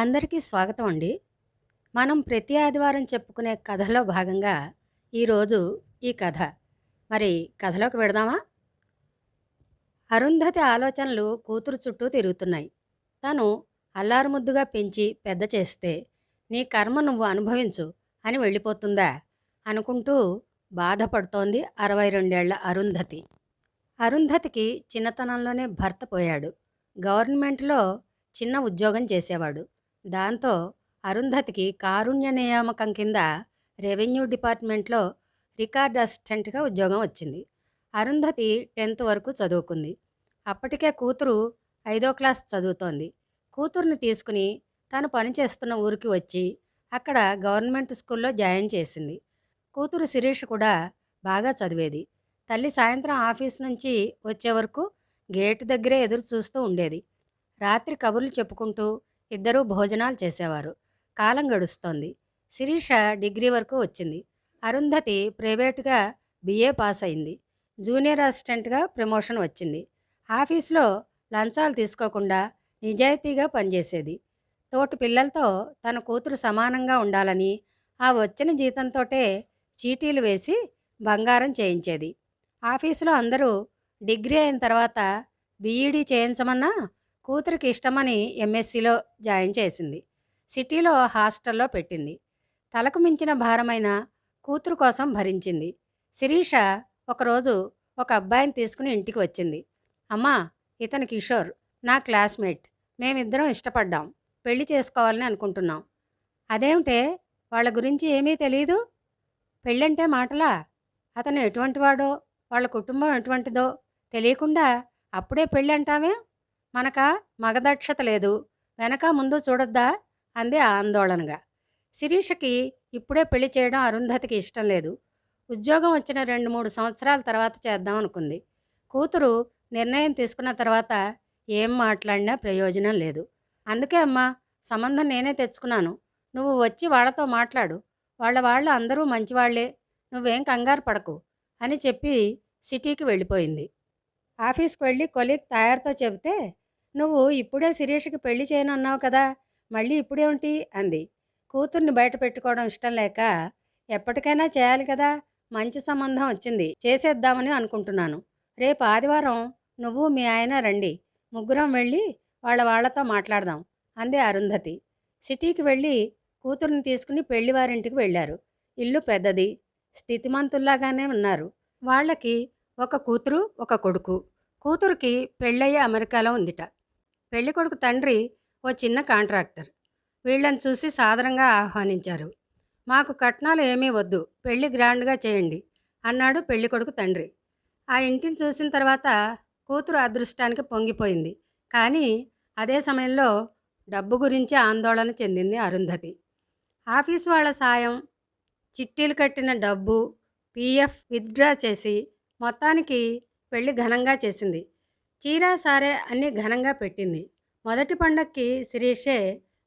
అందరికీ స్వాగతం అండి. మనం ప్రతి ఆదివారం చెప్పుకునే కథలో భాగంగా ఈరోజు ఈ కథ. మరి కథలోకి వెడదామా? అరుంధతి ఆలోచనలు కూతురు చుట్టూ తిరుగుతున్నాయి. తను అల్లారుముద్దుగా పెంచి పెద్ద చేస్తే నీ కర్మ నువ్వు అనుభవించు అని వెళ్ళిపోతుందా అనుకుంటూ బాధపడుతోంది అరవై రెండేళ్ళ అరుంధతి. అరుంధతికి చిన్నతనంలోనే భర్త పోయాడు. గవర్నమెంట్లో చిన్న ఉద్యోగం చేసేవాడు. దాంతో అరుంధతికి కారుణ్య నియామకం కింద రెవెన్యూ డిపార్ట్మెంట్లో రికార్డ్ అసిస్టెంట్గా ఉద్యోగం వచ్చింది. అరుంధతి టెన్త్ వరకు చదువుకుంది. అప్పటికే కూతురు ఐదో క్లాస్ చదువుతోంది. కూతుర్ని తీసుకుని తను పనిచేస్తున్న ఊరికి వచ్చి అక్కడ గవర్నమెంట్ స్కూల్లో జాయిన్ చేసింది. కూతురు శిరీష్ కూడా బాగా చదివేది. తల్లి సాయంత్రం ఆఫీస్ నుంచి వచ్చే వరకు గేటు దగ్గరే ఎదురు చూస్తూ ఉండేది. రాత్రి కబుర్లు చెప్పుకుంటూ ఇద్దరూ భోజనాలు చేసేవారు. కాలం గడుస్తోంది. శిరీష డిగ్రీ వరకు వచ్చింది. అరుంధతి ప్రైవేట్గా బిఏ పాస్ అయింది. జూనియర్ అసిస్టెంట్గా ప్రమోషన్ వచ్చింది. ఆఫీస్లో లంచాలు తీసుకోకుండా నిజాయితీగా పనిచేసేది. తోటి పిల్లలతో తన కూతురు సమానంగా ఉండాలని ఆ వచ్చిన జీతంతోటే చీటీలు వేసి బంగారం చేయించేది. ఆఫీసులో అందరూ డిగ్రీ అయిన తర్వాత బీఈడీ చేయించమన్నా కూతురికి ఇష్టమని ఎంఎస్సీలో జాయిన్ చేసింది. సిటీలో హాస్టల్లో పెట్టింది. తలకు మించిన భారమైన కూతురు కోసం భరించింది. శిరీష ఒకరోజు ఒక అబ్బాయిని తీసుకుని ఇంటికి వచ్చింది. అమ్మా ఇతను కిషోర్ నా క్లాస్మేట్. మేమిద్దరం ఇష్టపడ్డాం. పెళ్ళి చేసుకోవాలని అనుకుంటున్నాం. అదేమిటే వాళ్ళ గురించి ఏమీ తెలియదు పెళ్ళంటే మాటలా? అతను ఎటువంటివాడో వాళ్ళ కుటుంబం ఎటువంటిదో తెలియకుండా అప్పుడే పెళ్ళి అంటావే? మనకా మగదక్షత లేదు. వెనక ముందు చూడొద్దా? అంది ఆందోళనగా. శిరీషకి ఇప్పుడే పెళ్ళి చేయడం అరుంధతికి ఇష్టం లేదు. ఉద్యోగం వచ్చిన రెండు మూడు సంవత్సరాల తర్వాత చేద్దాం అనుకుంది. కూతురు నిర్ణయం తీసుకున్న తర్వాత ఏం మాట్లాడినా ప్రయోజనం లేదు. అందుకే అమ్మా సంబంధం నేనే తెచ్చుకున్నాను. నువ్వు వచ్చి వాళ్ళతో మాట్లాడు. వాళ్ళ వాళ్ళు అందరూ మంచివాళ్ళే. నువ్వేం కంగారు పడకు అని చెప్పి సిటీకి వెళ్ళిపోయింది. ఆఫీస్కి వెళ్ళి కొలీగ్ తయారుతో చెబితే నువ్వు ఇప్పుడే శిరీష్కి పెళ్ళి చేయనన్నావు కదా మళ్ళీ ఇప్పుడేమిటి అంది. కూతుర్ని బయట పెట్టుకోవడం ఇష్టం లేక ఎప్పటికైనా చేయాలి కదా మంచి సంబంధం వచ్చింది చేసేద్దామని అనుకుంటున్నాను. రేపు ఆదివారం నువ్వు మీ ఆయన రండి. ముగ్గురం వెళ్ళి వాళ్ళ వాళ్ళతో మాట్లాడదాం అంది అరుంధతి. సిటీకి వెళ్ళి కూతుర్ని తీసుకుని పెళ్ళివారింటికి వెళ్ళారు. ఇల్లు పెద్దది. స్థితిమంతుల్లాగానే ఉన్నారు. వాళ్ళకి ఒక కూతురు ఒక కొడుకు. కూతురుకి పెళ్ళయ్యే అమెరికాలో ఉందిట. పెళ్ళికొడుకు తండ్రి ఓ చిన్న కాంట్రాక్టర్. వీళ్ళని చూసి సాదరంగా ఆహ్వానించారు. మాకు కట్నాలు ఏమీ వద్దు. పెళ్ళి గ్రాండ్గా చేయండి అన్నాడు పెళ్ళికొడుకు తండ్రి. ఆ ఇంటిని చూసిన తర్వాత కూతురు అదృష్టానికి పొంగిపోయింది. కానీ అదే సమయంలో డబ్బు గురించి ఆందోళన చెందింది అరుంధతి. ఆఫీస్ వాళ్ళ సాయం, చిట్టీలు కట్టిన డబ్బు, పీఎఫ్ విత్డ్రా చేసి మొత్తానికి పెళ్ళి ఘనంగా చేసింది. చీరా సారే అన్ని ఘనంగా పెట్టింది. మొదటి పండక్కి శిరీషే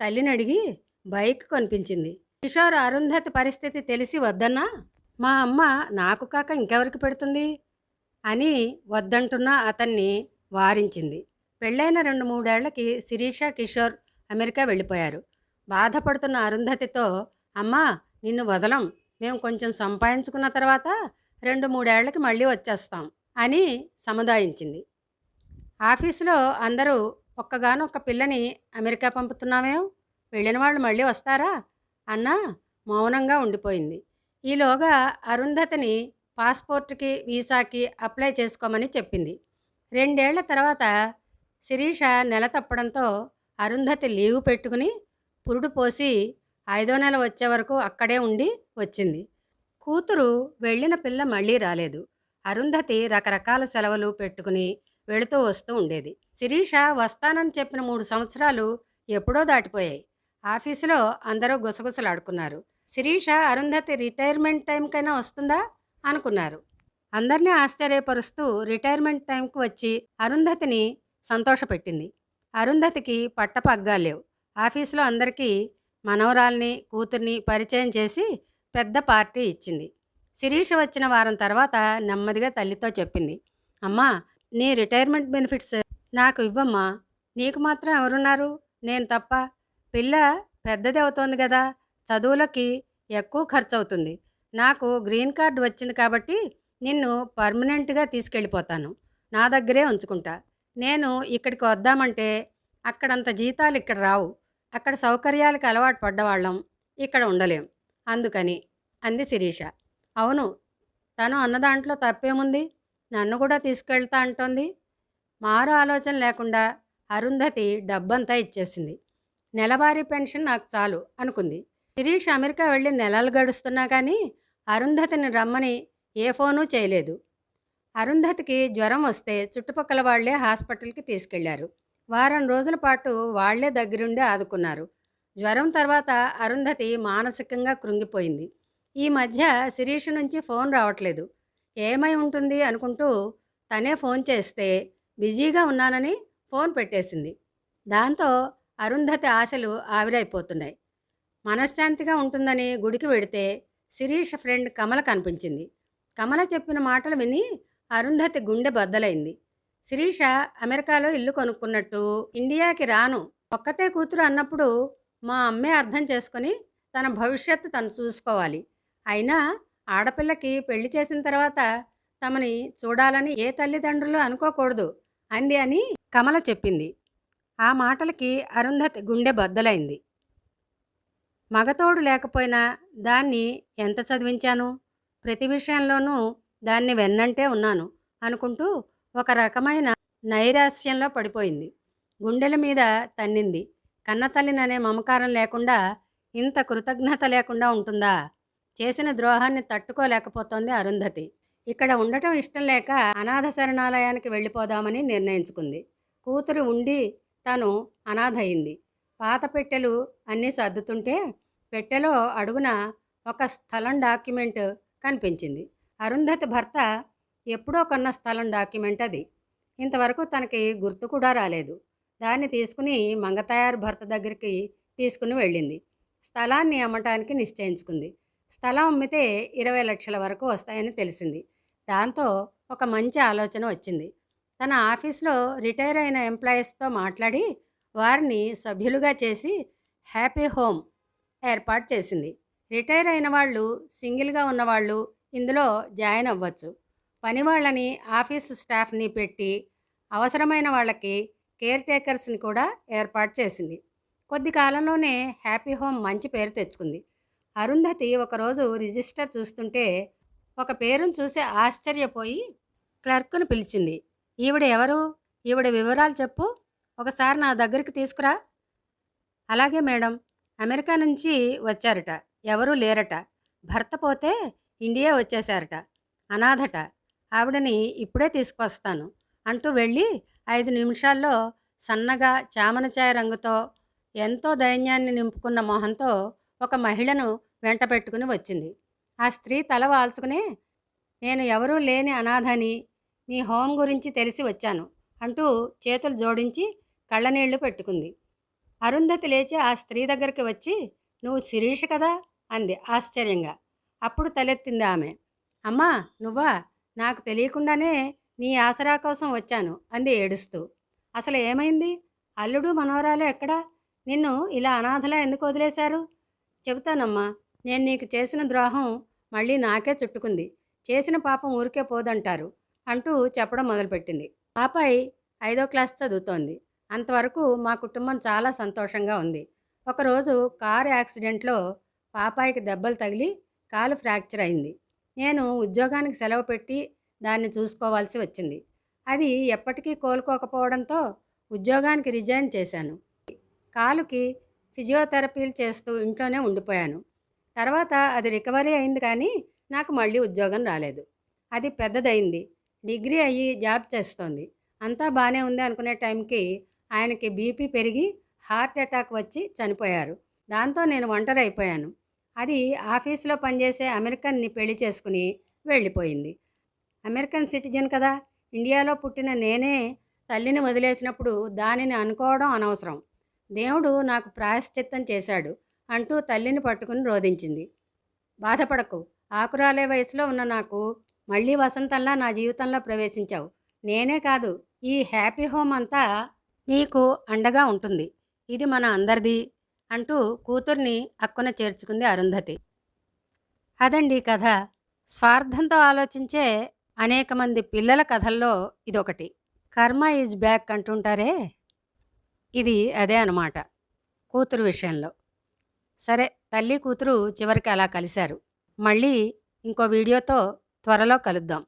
తల్లిని అడిగి బైక్ కొనిపించింది. కిషోర్ అరుంధతి పరిస్థితి తెలిసి వద్దన్నా మా అమ్మ నాకు కాక ఇంకెవరికి పెడుతుంది అని వద్దంటున్న అతన్ని వారించింది. పెళ్ళైన రెండు మూడేళ్ళకి శిరీష కిషోర్ అమెరికా వెళ్ళిపోయారు. బాధపడుతున్న అరుంధతితో అమ్మా నిన్ను వదలం. మేము కొంచెం సంపాదించుకున్న తర్వాత రెండు మూడేళ్ళకి మళ్ళీ వచ్చేస్తాం అని సముదాయించింది. ఆఫీసులో అందరూ ఒక్కగానొక్క పిల్లని అమెరికా పంపుతున్నామేం? వెళ్ళిన వాళ్ళు మళ్ళీ వస్తారా? అన్నా మౌనంగా ఉండిపోయింది. ఈలోగా అరుంధతిని పాస్పోర్ట్కి వీసాకి అప్లై చేసుకోమని చెప్పింది. రెండేళ్ళ తర్వాత శిరీష నెల తప్పడంతో అరుంధతి లీవ్ పెట్టుకుని పురుడు పోసి ఐదో నెల వచ్చే వరకు అక్కడే ఉండి వచ్చింది. కూతురు వెళ్ళిన పిల్ల మళ్ళీ రాలేదు. అరుంధతి రకరకాల సెలవులు పెట్టుకుని వెళుతూ వస్తూ ఉండేది. శిరీష వస్తానని చెప్పిన మూడు సంవత్సరాలు ఎప్పుడో దాటిపోయాయి. ఆఫీసులో అందరూ గుసగుసలాడుకున్నారు. శిరీష అరుంధతి రిటైర్మెంట్ టైంకైనా వస్తుందా అనుకున్నారు. అందరినీ ఆశ్చర్యపరుస్తూ రిటైర్మెంట్ టైంకి వచ్చి అరుంధతిని సంతోషపెట్టింది. అరుంధతికి పట్టపగ్గాలేవు ఆఫీసులో అందరికీ మనవరాల్ని, కూతుర్ని పరిచయం చేసి పెద్ద పార్టీ ఇచ్చింది. శిరీష వచ్చిన వారం తర్వాత నెమ్మదిగా తల్లితో చెప్పింది. అమ్మా నీ రిటైర్మెంట్ బెనిఫిట్స్ నాకు ఇవ్వమ్మా. నీకు మాత్రం ఎవరున్నారు? నేను తప్ప. పిల్ల పెద్దది అవుతోంది కదా. చదువులకి ఎక్కువ ఖర్చు అవుతుంది నాకు గ్రీన్ కార్డు వచ్చింది కాబట్టి నిన్ను పర్మనెంట్గా తీసుకెళ్ళిపోతాను. నా దగ్గరే ఉంచుకుంటా. నేను ఇక్కడికి వద్దామంటే అక్కడంత జీతాలు ఇక్కడ రావు. అక్కడ సౌకర్యాలకు అలవాటు పడ్డవాళ్ళం. ఇక్కడ ఉండలేం. అందుకని అంది శిరీష. అవును తను అన్నదాంట్లో తప్పేముంది? నన్ను కూడా తీసుకెళ్తా అంటోంది. మారు ఆలోచన లేకుండా అరుంధతి డబ్బంతా ఇచ్చేసింది. నెలవారీ పెన్షన్ నాకు చాలు అనుకుంది. శిరీష్ అమెరికా వెళ్ళి నెలలు గడుస్తున్నా కానీ అరుంధతిని రమ్మని ఏ ఫోను చేయలేదు. అరుంధతికి జ్వరం వస్తే చుట్టుపక్కల వాళ్ళే హాస్పిటల్కి తీసుకెళ్ళారు. వారం రోజుల పాటు వాళ్ళే దగ్గరుండి ఆదుకున్నారు. జ్వరం తర్వాత అరుంధతి మానసికంగా కృంగిపోయింది. ఈ మధ్య శిరీష్ నుంచి ఫోన్ రావట్లేదు. ఏమై ఉంటుంది అనుకుంటూ తనే ఫోన్ చేస్తే బిజీగా ఉన్నానని ఫోన్ పెట్టేసింది. దాంతో అరుంధతి ఆశలు ఆవిరైపోతున్నాయి. మనశ్శాంతిగా ఉంటుందని గుడికి వెడితే శిరీష్ ఫ్రెండ్ కమల కనిపించింది. కమల చెప్పిన మాటలు విని అరుంధతి గుండె బద్దలైంది. శిరీష అమెరికాలో ఇల్లు కొనుక్కున్నట్టు ఇండియాకి రాను ఒక్కతే కూతురు అన్నప్పుడు మా అమ్మే అర్థం చేసుకొని తన భవిష్యత్తు తను చూసుకోవాలి. అయినా ఆడపిల్లకి పెళ్ళి చేసిన తర్వాత తమని చూడాలని ఏ తల్లిదండ్రులు అనుకోకూడదు అంది అని కమల చెప్పింది. ఆ మాటలకి అరుంధతి గుండె బద్దలైంది. మగతోడు లేకపోయినా దాన్ని ఎంత చదివించాను? ప్రతి విషయంలోనూ దాన్ని వెన్నంటే ఉన్నాను అనుకుంటూ ఒక రకమైన నైరాస్యంలో పడిపోయింది. గుండెల మీద తన్నింది. కన్నతల్లిననే మమకారం లేకుండా ఇంత కృతజ్ఞత లేకుండా ఉంటుందా? చేసిన ద్రోహాన్ని తట్టుకోలేకపోతోంది అరుంధతి. ఇక్కడ ఉండటం ఇష్టం లేక అనాథ శరణాలయానికి వెళ్ళిపోదామని నిర్ణయించుకుంది. కూతురు ఉండి తను అనాథ అయింది పాత పెట్టెలు అన్నీ సర్దుతుంటే పెట్టెలో అడుగున ఒక స్థలం డాక్యుమెంట్ కనిపించింది. అరుంధతి భర్త ఎప్పుడో కొన్న స్థలం డాక్యుమెంట్ అది. ఇంతవరకు తనకి గుర్తు కూడా రాలేదు. దాన్ని తీసుకుని మంగతయారు భర్త దగ్గరికి తీసుకుని వెళ్ళింది. స్థలాన్ని అమ్మటానికి నిశ్చయించుకుంది. స్థలం అమ్మితే ఇరవై లక్షల వరకు వస్తాయని తెలిసింది. దాంతో ఒక మంచి ఆలోచన వచ్చింది. తన ఆఫీస్లో రిటైర్ అయిన ఎంప్లాయీస్తో మాట్లాడి వారిని సభ్యులుగా చేసి హ్యాపీ హోమ్ ఏర్పాటు చేసింది. రిటైర్ అయిన వాళ్ళు సింగిల్గా ఉన్నవాళ్ళు ఇందులో జాయిన్ అవ్వచ్చు. పని వాళ్ళని ఆఫీస్ స్టాఫ్ని పెట్టి అవసరమైన వాళ్ళకి కేర్ టేకర్స్ని కూడా ఏర్పాటు చేసింది. కొద్ది కాలంలోనే హ్యాపీ హోమ్ మంచి పేరు తెచ్చుకుంది. అరుంధతి ఒకరోజు రిజిస్టర్ చూస్తుంటే ఒక పేరును చూసి ఆశ్చర్యపోయి క్లర్క్ను పిలిచింది. ఈవిడ ఎవరు? ఈవిడ వివరాలు చెప్పు. ఒకసారి నా దగ్గరికి తీసుకురా. అలాగే మేడం. అమెరికా నుంచి వచ్చారట. ఎవరూ లేరట. భర్త పోతే ఇండియా వచ్చేశారట. అనాథట. ఆవిడని ఇప్పుడే తీసుకొస్తాను అంటూ వెళ్ళి ఐదు నిమిషాల్లో సన్నగా చామనచాయ రంగుతో ఎంతో దైన్యాన్ని నింపుకున్న మొహంతో ఒక మహిళను వెంట పెట్టుకుని వచ్చింది. ఆ స్త్రీ తల వాల్చుకునే నేను ఎవరూ లేని అనాథని మీ హోం గురించి తెలిసి వచ్చాను అంటూ చేతులు జోడించి కళ్ళనీళ్ళు పెట్టుకుంది. అరుంధతి లేచి ఆ స్త్రీ దగ్గరికి వచ్చి నువ్వు శిరీష కదా? అంది ఆశ్చర్యంగా. అప్పుడు తలెత్తింది ఆమె. అమ్మా నువ్వా? నాకు తెలియకుండానే నీ ఆసరా కోసం వచ్చాను అంది ఏడుస్తూ. అసలు ఏమైంది? అల్లుడు మనవరాలు ఎక్కడా? నిన్ను ఇలా అనాథలా ఎందుకు వదిలేశారు? చెబుతానమ్మా నేను నీకు చేసిన ద్రోహం మళ్ళీ నాకే చుట్టుకుంది. చేసిన పాపం ఊరికే పోదంటారు అంటూ చెప్పడం మొదలుపెట్టింది. పాపాయి ఐదో క్లాస్ చదువుతోంది. అంతవరకు మా కుటుంబం చాలా సంతోషంగా ఉంది. ఒకరోజు కారు యాక్సిడెంట్లో పాపాయికి దెబ్బలు తగిలి కాలు ఫ్రాక్చర్ అయింది. నేను ఉద్యోగానికి సెలవు పెట్టి దాన్ని చూసుకోవాల్సి వచ్చింది. అది ఎప్పటికీ కోలుకోకపోవడంతో ఉద్యోగానికి రిజైన్ చేశాను. కాలుకి ఫిజియోథెరపీలు చేస్తూ ఇంట్లోనే ఉండిపోయాను. తర్వాత అది రికవరీ అయింది కానీ నాకు మళ్ళీ ఉద్యోగం రాలేదు. అది పెద్దదైంది డిగ్రీ అయ్యి జాబ్ చేస్తోంది. అంతా బాగానే ఉంది అనుకునే టైంకి ఆయనకి బీపీ పెరిగి హార్ట్ అటాక్ వచ్చి చనిపోయారు. దాంతో నేను ఒంటరి అయిపోయాను అది ఆఫీస్లో పనిచేసే అమెరికన్ని పెళ్ళి చేసుకుని వెళ్ళిపోయింది. అమెరికన్ సిటిజన్ కదా! ఇండియాలో పుట్టిన నేనే తల్లిని వదిలేసినప్పుడు దానిని అనుకోవడం అనవసరం. దేవుడు నాకు ప్రాయశ్చిత్తం చేశాడు అంటూ తల్లిని పట్టుకుని రోధించింది. బాధపడకు ఆకురాలే వయసులో ఉన్న నాకు మళ్ళీ వసంతంలా నా జీవితంలో ప్రవేశించావు. నేనే కాదు ఈ హ్యాపీ హోమ్ అంతా నీకు అండగా ఉంటుంది. ఇది మన అందరిది అంటూ కూతుర్ని అక్కున చేర్చుకుంది అరుంధతి. అదండి కథ. స్వార్థంతో ఆలోచించే అనేక మంది పిల్లల కథల్లో ఇదొకటి. కర్మ ఈజ్ బ్యాక్ అంటుంటారే? ఇది అదే అనమాట కూతురు విషయంలో. సరే తల్లి కూతురు చివరికి అలా కలిశారు. మళ్ళీ ఇంకో వీడియోతో త్వరలో కలుద్దాం.